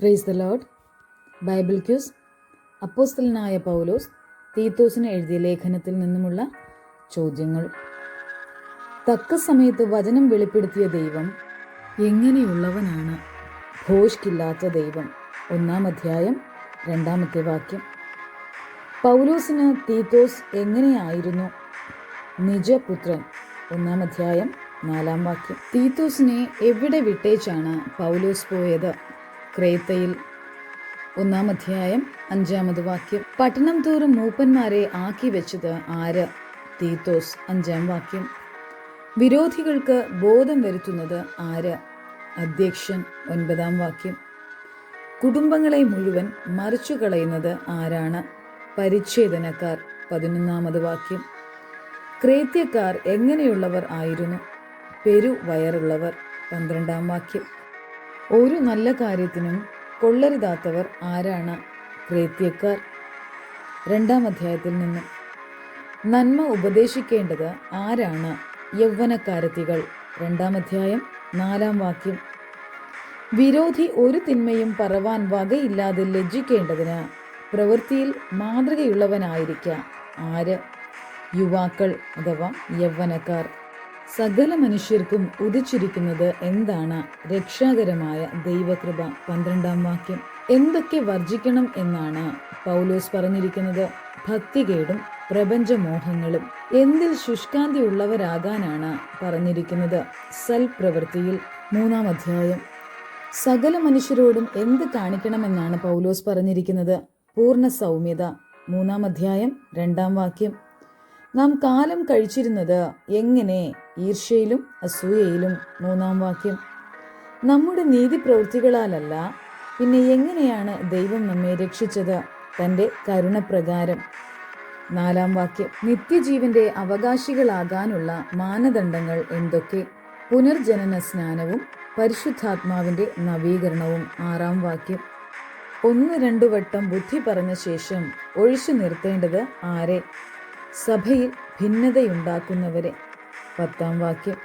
Praise the Lord Bible quiz അപ്പോസ്തലനായ പൗലോസ് തീത്തോസിന് എഴുതിയ ലേഖനത്തിൽ നിന്നുമുള്ള ചോദ്യങ്ങൾ. തക്ക സമയത്ത് വചനം വെളിപ്പെടുത്തിയ ദൈവം എങ്ങനെയുള്ളവനാണ്? ഭോഷ്കില്ലാത്ത ദൈവം. ഒന്നാം അധ്യായം രണ്ടാമത്തെ വാക്യം. പൗലോസിന് തീത്തോസ് എങ്ങനെയായിരുന്നു? നിജപുത്രൻ. ഒന്നാം അധ്യായം നാലാം വാക്യം. തീത്തോസിനെ എവിടെ വിട്ടേച്ചാണ് പൗലോസ് പോയത്? ക്രേത്തയിൽ ഒന്നാം അധ്യായം അഞ്ചാമത് വാക്യം. പട്ടണം തോറും മൂപ്പന്മാരെ ആക്കി വെച്ചത് ആര്? തീത്തോസ്. അഞ്ചാം വാക്യം. വിരോധികൾക്ക് ബോധം വരുത്തുന്നത് ആര്? അധ്യക്ഷൻ. ഒൻപതാം വാക്യം. കുടുംബങ്ങളെ മുഴുവൻ മറിച്ചു കളയുന്നത് ആരാണ്? പരിച്ഛേദനക്കാർ. പതിനൊന്നാമത് വാക്യം. ക്രേത്യക്കാർ എങ്ങനെയുള്ളവർ ആയിരുന്നു? പെരു വയറുള്ളവർ പന്ത്രണ്ടാം വാക്യം. ഒരു നല്ല കാര്യത്തിനും കൊള്ളരുതാത്തവർ ആരാണ് ക്രേത്യക്കാർ? രണ്ടാം അധ്യായത്തിൽ നിന്ന്. നന്മ ഉപദേശിക്കേണ്ടത് ആരാണ്? യൗവനക്കാരത്തികൾ. രണ്ടാം അധ്യായം നാലാം വാക്യം. വിരോധി ഒരു തിന്മയും പറവാൻ വകയില്ലാതെ ലജ്ജിക്കേണ്ടതിന് പ്രവൃത്തിയിൽ മാതൃകയുള്ളവനായിരിക്കാം. ആര്? യുവാക്കൾ അഥവാ യൗവനക്കാർ. സകല മനുഷ്യർക്കും ഉദിച്ചിരിക്കുന്നത് എന്താണ് രക്ഷാകരമായ ദൈവകൃപ? പന്ത്രണ്ടാം വാക്യം. എന്തൊക്കെ വർജിക്കണം എന്നാണ് പൗലോസ് പറഞ്ഞിരിക്കുന്നത്. ഭക്തികേടും പ്രപഞ്ചമോഹങ്ങളും എന്തിൽ ശുഷ്കാന്തി ഉള്ളവരാകാനാണ് പറഞ്ഞിരിക്കുന്നത്. സൽപ്രവൃത്തിയിൽ മൂന്നാം അധ്യായം. സകല മനുഷ്യരോടും എന്ത് കാണിക്കണമെന്നാണ് പൗലോസ് പറഞ്ഞിരിക്കുന്നത്. പൂർണ സൗമ്യത. മൂന്നാം അധ്യായം രണ്ടാം വാക്യം. നാം കാലം കഴിച്ചിരുന്നത് എങ്ങനെ ഈർഷ്യയിലും അസൂയയിലും മൂന്നാം വാക്യം. നമ്മുടെ നീതി പ്രവൃത്തികളാലല്ല പിന്നെ എങ്ങനെയാണ് ദൈവം നമ്മെ രക്ഷിച്ചത്? തന്റെ കരുണപ്രകാരം. നാലാം വാക്യം. നിത്യജീവന്റെ അവകാശികളാകാനുള്ള മാനദണ്ഡങ്ങൾ എന്തൊക്കെ? പുനർജനന സ്നാനവും പരിശുദ്ധാത്മാവിന്റെ നവീകരണവും. ആറാം വാക്യം. ഒന്ന് രണ്ടു വട്ടം ബുദ്ധി പറഞ്ഞ ശേഷം ഒഴിച്ചു നിർത്തേണ്ടത് ആരെ? സഭയിൽ ഭിന്നതയുണ്ടാക്കുന്നവരെ. പത്താം വാക്യം.